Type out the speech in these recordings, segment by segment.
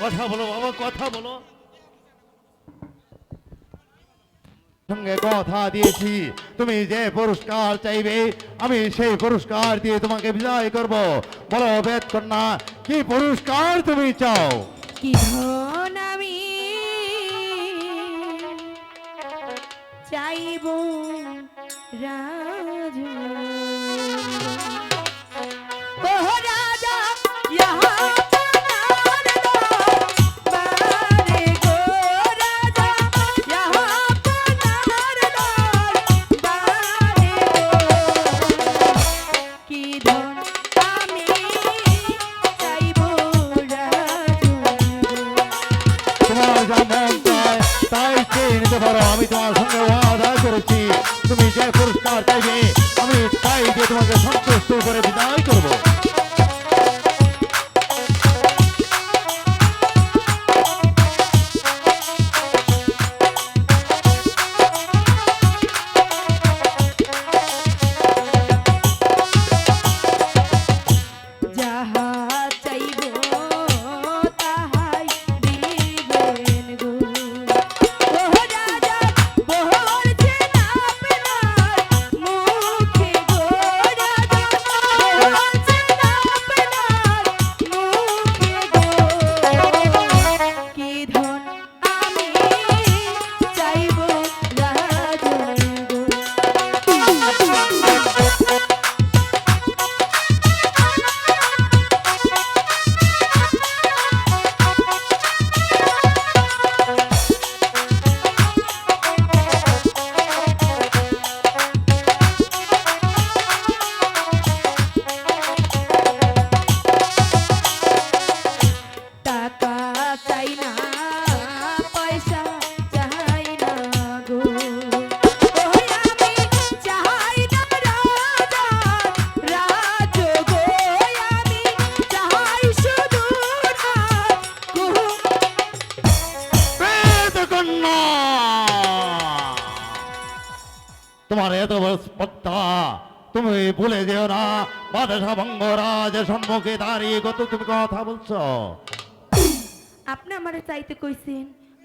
কথা বলো বাবা কথা বলো। সঙ্গে কথা দিয়েছি। তুমি যে পুরস্কার চাইবে, আমি সেই পুরস্কার দিয়ে তোমাকে বিদায় করব। বলো, বেদ কন্যা, কি পুরস্কার তুমি চাও? কি আমি চাইব রাজ পারো আমি তোমার সঙ্গে ওয়াদা করেছি। তুমি যে পুরস্কার চাইবে আমি তাই দিয়ে তোমাকে সন্তুষ্ট করে বিদায় করব। তোমার এত স্পর্ধা। তুমি ভুলে যেও না বাদশা রাজের সম্মুখে দাঁড়িয়ে কত তুমি কথা বলছো। আপনি আমারে চাইতে কইছেন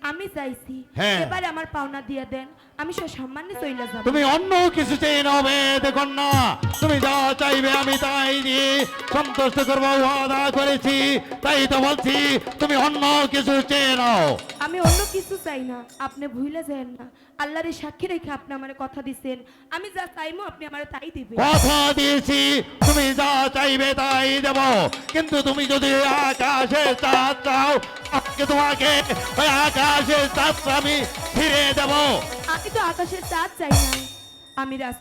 আমি চাইছি। হ্যাঁ। এবারে আমার পাওনা দিয়ে দেন। আমি সে সম্মানে চইলা যাব। তুমি অন্য কিছু চাই চেয়ে নাও না। তুমি যা চাইবে আমি তাই দিয়ে সন্তুষ্ট করব ওয়াদা করেছি তাই তো বলছি তুমি অন্য কিছু চেয়ে নাও। আমি অন্য কিছু চাই না আপনি ভুলে যান না। আল্লাহর এই সাক্ষী রেখে আপনি আমার কথা দিছেন। আমি যা চাইমো আপনি আমার তাই দিবেন। কথা দিয়েছি তুমি যা চাইবে তাই দেব। কিন্তু তুমি যদি আকাশে চাঁদ চাও আজকে তোমাকে ওই আকাশে চাঁদ আমি ফিরে দেব। আমি তো আকাশের চাঁদ চাই না আমি রাজ